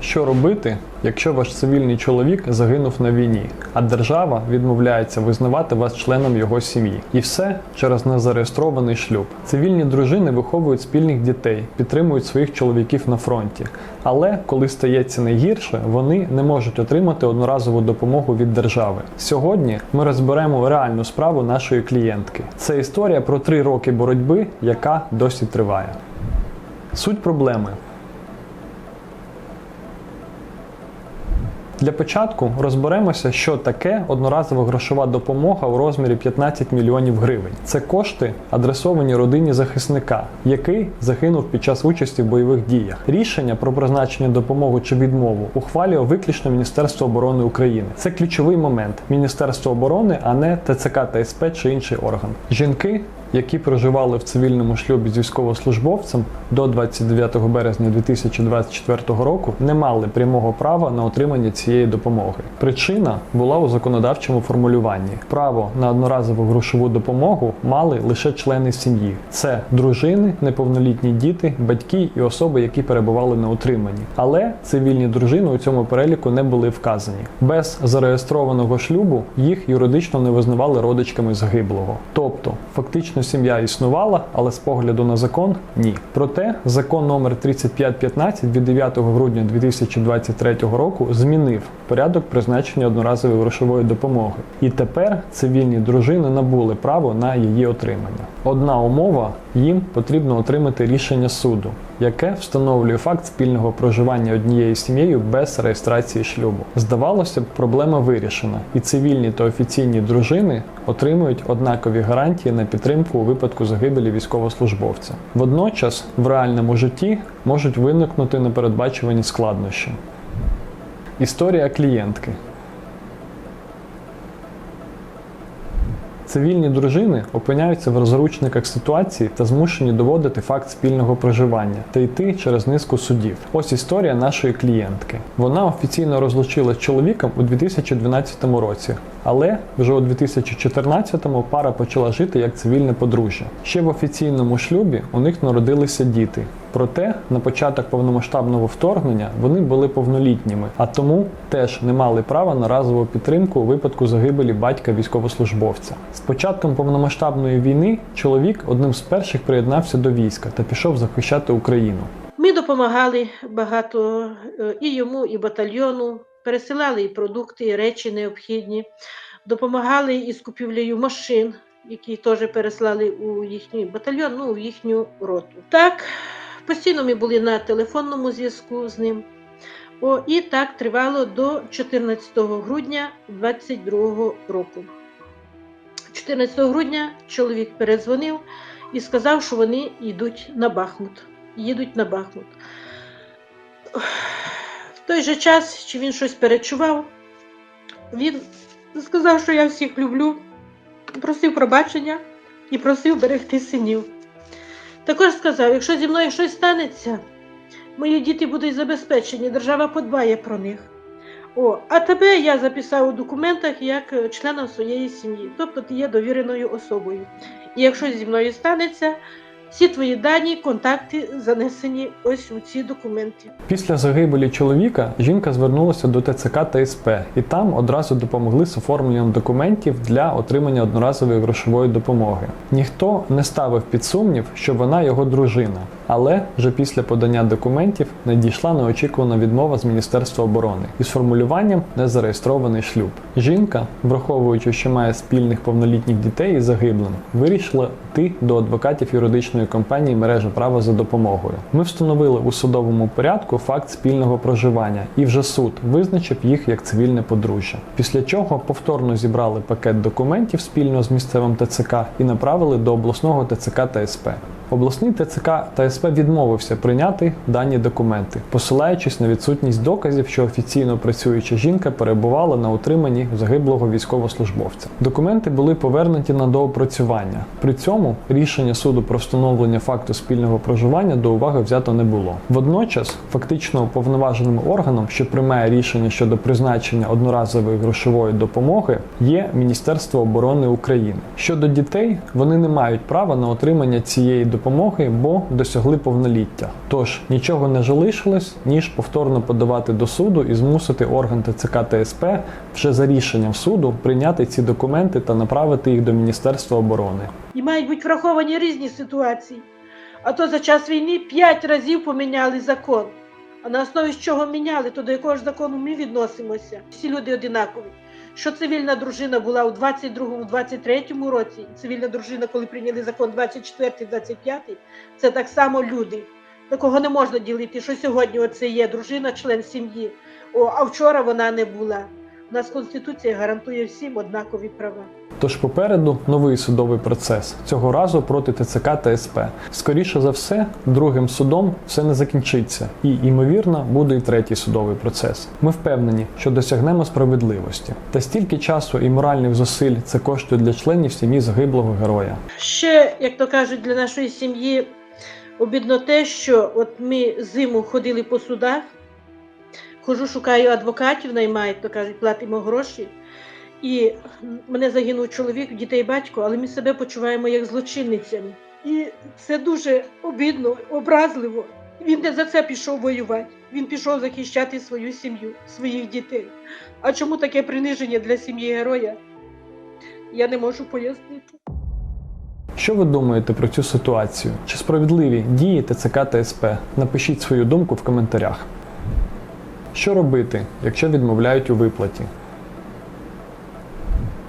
Що робити, якщо ваш цивільний чоловік загинув на війні, а держава відмовляється визнавати вас членом його сім'ї? І все через незареєстрований шлюб. Цивільні дружини виховують спільних дітей, підтримують своїх чоловіків на фронті. Але коли стається найгірше, вони не можуть отримати одноразову допомогу від держави. Сьогодні ми розберемо реальну справу нашої клієнтки. Це історія про три роки боротьби, яка досі триває. Суть проблеми. Для початку розберемося, що таке одноразова грошова допомога у розмірі 15 мільйонів гривень. Це кошти, адресовані родині захисника, який загинув під час участі в бойових діях. Рішення про призначення допомоги чи відмову ухвалює виключно Міністерство оборони України. Це ключовий момент Міністерство оборони, а не ТЦК та СП чи інший орган. Жінки які проживали в цивільному шлюбі з військовослужбовцем до 29 березня 2024 року, не мали прямого права на отримання цієї допомоги. Причина була у законодавчому формулюванні: право на одноразову грошову допомогу мали лише члени сім'ї: це дружини, неповнолітні діти, батьки і особи, які перебували на утриманні. Але цивільні дружини у цьому переліку не були вказані. Без зареєстрованого шлюбу їх юридично не визнавали родичками загиблого. Тобто, фактично сім'я існувала, але з погляду на закон ні. Проте закон номер 3515 від 9 грудня 2023 року змінив порядок призначення одноразової грошової допомоги. І тепер цивільні дружини набули право на її отримання. Одна умова їм потрібно отримати рішення суду, яке встановлює факт спільного проживання однією сім'єю без реєстрації шлюбу. Здавалося б, проблема вирішена, і цивільні та офіційні дружини отримують однакові гарантії на підтримку у випадку загибелі військовослужбовця. Водночас в реальному житті можуть виникнути непередбачувані складнощі. Історія клієнтки. Цивільні дружини опиняються в розручниках ситуації та змушені доводити факт спільного проживання та йти через низку судів. Ось історія нашої клієнтки. Вона офіційно розлучилась з чоловіком у 2012 році, але вже у 2014-му пара почала жити як цивільне подружжя. Ще в офіційному шлюбі у них народилися діти. Проте на початок повномасштабного вторгнення вони були повнолітніми, а тому теж не мали права на разову підтримку у випадку загибелі батька військовослужбовця. З початком повномасштабної війни чоловік одним з перших приєднався до війська та пішов захищати Україну. Ми допомагали багато е, і йому, і батальйону, пересилали і продукти, і речі необхідні, допомагали із купівлею машин, які теж переслали у їхній батальйон, ну, у їхню роту. Так, постійно ми були на телефонному зв'язку з ним. О, і так тривало до 14 грудня 2022 року. 14 грудня чоловік передзвонив і сказав, що вони йдуть на Бахмут. Їдуть на Бахмут. Той же час, чи він щось перечував, він сказав, що я всіх люблю, просив пробачення і просив берегти синів. Також сказав, якщо зі мною щось станеться, мої діти будуть забезпечені, держава подбає про них. О, а тебе я записав у документах як члена своєї сім'ї, тобто ти є довіреною особою. І якщо зі мною станеться, всі твої дані, контакти занесені ось у ці документи. Після загибелі чоловіка жінка звернулася до ТЦК та СП, і там одразу допомогли з оформленням документів для отримання одноразової грошової допомоги. Ніхто не ставив під сумнів, що вона його дружина, але вже після подання документів надійшла неочікувана відмова з Міністерства оборони із формулюванням незареєстрований шлюб. Жінка, враховуючи, що має спільних повнолітніх дітей із загиблим, вирішила йти до адвокатів юридичної компанії мережа права за допомогою. Ми встановили у судовому порядку факт спільного проживання, і вже суд визначив їх як цивільне подружжя. Після чого повторно зібрали пакет документів спільно з місцевим ТЦК і направили до обласного ТЦК та СП. Обласний ТЦК та СП відмовився прийняти дані документи, посилаючись на відсутність доказів, що офіційно працююча жінка перебувала на утриманні загиблого військовослужбовця. Документи були повернуті на доопрацювання. При цьому рішення суду про встановлення факту спільного проживання до уваги взято не було. Водночас, фактично уповноваженим органом, що приймає рішення щодо призначення одноразової грошової допомоги, є Міністерство оборони України. Щодо дітей, вони не мають права на отримання цієї допомоги допомоги, бо досягли повноліття. Тож нічого не залишилось, ніж повторно подавати до суду і змусити орган ТЦК та СП вже за рішенням суду прийняти ці документи та направити їх до Міністерства оборони. І мають бути враховані різні ситуації. А то за час війни п'ять разів поміняли закон. А на основі чого міняли, то до якого ж закону ми відносимося? Всі люди одинакові. Що цивільна дружина була у 22-23 році, цивільна дружина, коли прийняли закон 24-25, це так само люди. Такого не можна ділити, що сьогодні оце є дружина, член сім'ї, а вчора вона не була. У нас Конституція гарантує всім однакові права. Тож попереду новий судовий процес цього разу проти ТЦК та СП. Скоріше за все, другим судом все не закінчиться, і ймовірно буде і третій судовий процес. Ми впевнені, що досягнемо справедливості. Та стільки часу і моральних зусиль це коштує для членів сім'ї загиблого героя. Ще, як то кажуть, для нашої сім'ї обідно те, що от ми зиму ходили по судах, хожу, шукаю адвокатів, наймають, то кажуть, платимо гроші. І мене загинув чоловік, дітей батько, але ми себе почуваємо як злочинницями. І це дуже обідно, образливо. Він не за це пішов воювати. Він пішов захищати свою сім'ю, своїх дітей. А чому таке приниження для сім'ї героя? Я не можу пояснити. Що ви думаєте про цю ситуацію? Чи справедливі дії ТЦК та СП? Напишіть свою думку в коментарях. Що робити, якщо відмовляють у виплаті?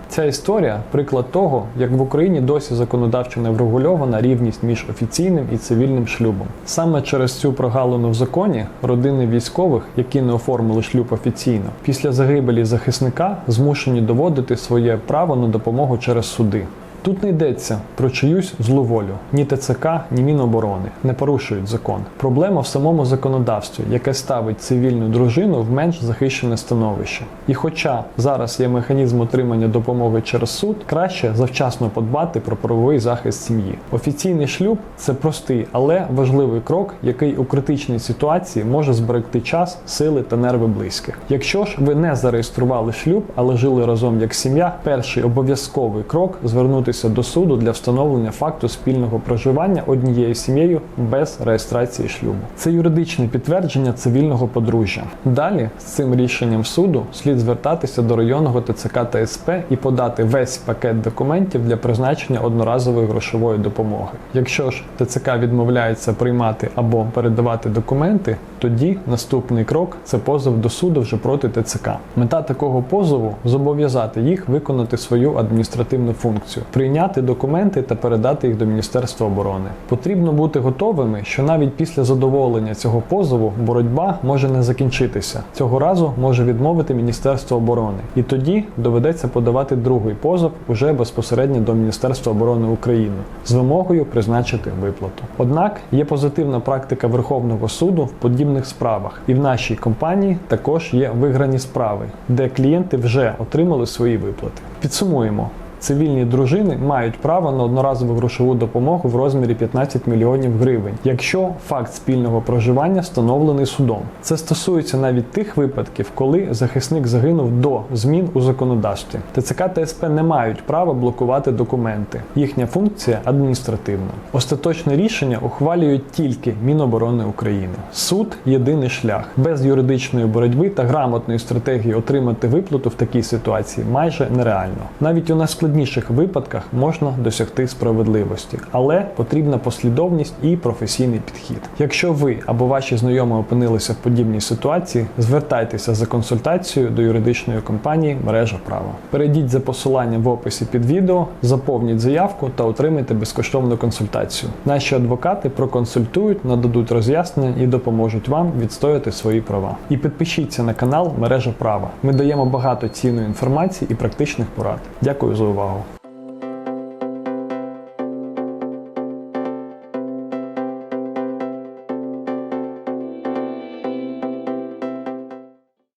Ця історія приклад того, як в Україні досі законодавчо не врегульована рівність між офіційним і цивільним шлюбом. Саме через цю прогалину в законі родини військових, які не оформили шлюб офіційно, після загибелі захисника змушені доводити своє право на допомогу через суди. Тут не йдеться про чиюсь злу волю. Ні ТЦК, ні Міноборони не порушують закон. Проблема в самому законодавстві, яке ставить цивільну дружину в менш захищене становище. І хоча зараз є механізм отримання допомоги через суд, краще завчасно подбати про правовий захист сім'ї. Офіційний шлюб це простий, але важливий крок, який у критичній ситуації може зберегти час, сили та нерви близьких. Якщо ж ви не зареєстрували шлюб, але жили разом як сім'я, перший обов'язковий крок звернутися до суду для встановлення факту спільного проживання однією сім'єю без реєстрації шлюбу. Це юридичне підтвердження цивільного подружжя. Далі з цим рішенням суду слід звертатися до районного ТЦК та СП і подати весь пакет документів для призначення одноразової грошової допомоги. Якщо ж ТЦК відмовляється приймати або передавати документи, тоді наступний крок це позов до суду вже проти ТЦК. Мета такого позову зобов'язати їх виконати свою адміністративну функцію, прийняти документи та передати їх до Міністерства оборони. Потрібно бути готовими, що навіть після задоволення цього позову боротьба може не закінчитися. Цього разу може відмовити Міністерство оборони, і тоді доведеться подавати другий позов уже безпосередньо до Міністерства оборони України з вимогою призначити виплату. Однак є позитивна практика Верховного суду в подібних справах, і в нашій компанії також є виграні справи, де клієнти вже отримали свої виплати. Підсумуємо. Цивільні дружини мають право на одноразову грошову допомогу в розмірі 15 мільйонів гривень, якщо факт спільного проживання встановлений судом. Це стосується навіть тих випадків, коли захисник загинув до змін у законодавстві. ТЦК та СП не мають права блокувати документи. Їхня функція адміністративна. Остаточне рішення ухвалюють тільки Міноборони України. Суд єдиний шлях без юридичної боротьби та грамотної стратегії отримати виплату в такій ситуації майже нереально. Навіть у найскладніших випадках можна досягти справедливості, але потрібна послідовність і професійний підхід. Якщо ви або ваші знайомі опинилися в подібній ситуації, звертайтеся за консультацією до юридичної компанії Мережа права. Перейдіть за посиланням в описі під відео, заповніть заявку та отримайте безкоштовну консультацію. Наші адвокати проконсультують, нададуть роз'яснення і допоможуть вам відстояти свої права. І підпишіться на канал Мережа права. Ми даємо багато цінної інформації і практичних порад. Дякую за увагу. wow